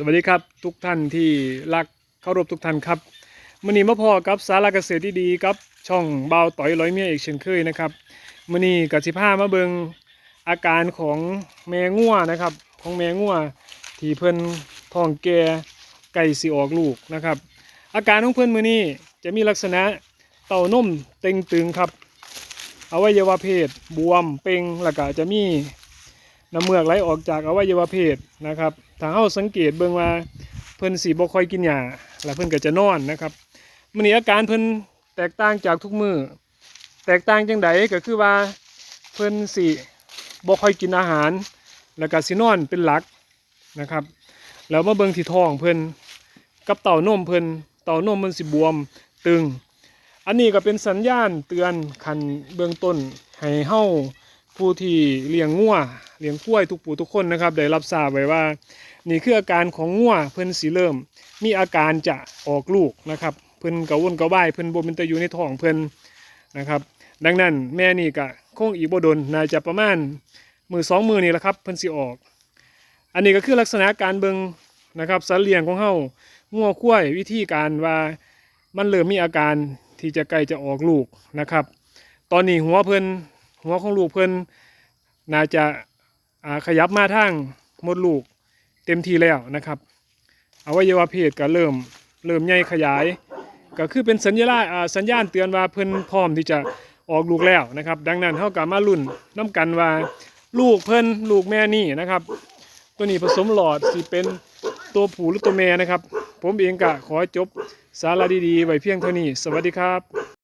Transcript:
สวัสดีครับทุกท่านที่รักเคารพทุกท่านครับมื่อนี้มาพอกับสาระเกษตรที่ดีกับช่องเบาต่อยร้อยเมียอีกเช่นเคยนะครับมื่อนี้กับสิพามาเบิงอาการของแมงัวนะครับ ของแมงัวที่เพิ่นท้องแก่ไก่สิออกลูกนะครับ อาการของเพิ่นมื่อนี้จะมีลักษณะเต้านมเต็งตึงครับอวัยวะเพศบวมเป่งแล้วก็จะมี น้ำเมือกไหลออกจากอวัยวะเพศนะครับถ้าเฮาสังเกตเบิ่งว่าเพิ่นสีบ่ค่อยกินหญ้าแล้วเพิ่นก็จะนอนนะครับมื้อนี้อาการเพิ่นแตกต่างจากทุกมือแตกต่างจังไดก็คือว่าเพิ่นสิบ่ค่อยกินอาหาร แล้วก็สินอนเป็นหลักนะครับ แล้วมาเบิ่งที่ท้องเพิ่นกับเต้านมเพิ่นเต้านมมันสิบวมตึง อันนี้ก็เป็นสัญญาณเตือนคันเบื้องต้นให้เฮา ผู้ที่เลี้ยงงัวเลี้ยงกล้วยทุกผู้ทุกคนนะครับได้รับทราบไว้ว่า นี่คืออาการของงัวเพิ่นสิเริ่ม มีอาการจะออกลูกนะครับ เพิ่นกระวนกระวายเพิ่นบ่เป็นตะอยู่ในท้องเพิ่นนะครับ ดังนั้นแม่นี่ก็คงอีกบ่ดนน่าจะประมาณมือสองมือนี่แหละครับเพิ่นสิออก อันนี้ก็คือลักษณะการเบิงนะครับสัตว์เลี้ยงของเฮางัวกล้วยวิธีการว่ามันเริ่มมีอาการที่จะใกล้จะออกลูกนะครับ ตอนนี้หัวเพิ่น หัวของลูกเพิ่นน่าจะาขยับมาทางมดลูกเต็มทีแล้วนะครับอวัยวะเพศก็เริ่มเริ่มใหญ่ขยาย ก็คือเป็นสัญญาณอ่าสัญญาณเตือนว่าเพิ่นพร้อมที่จะออกลูกแล้วนะครับ ดังนั้นเฮาก็มาลุ้นน้กันว่าลูกเพิ่นลูกแม่นี่นะครับ ตัวนี้ผสมหลอดสิเป็นตัวผู้หรือตัวแม่นะครับ ผมเองก็ขอจบสาระดีๆไว้เพียงเท่านี้ สวัสดีครับ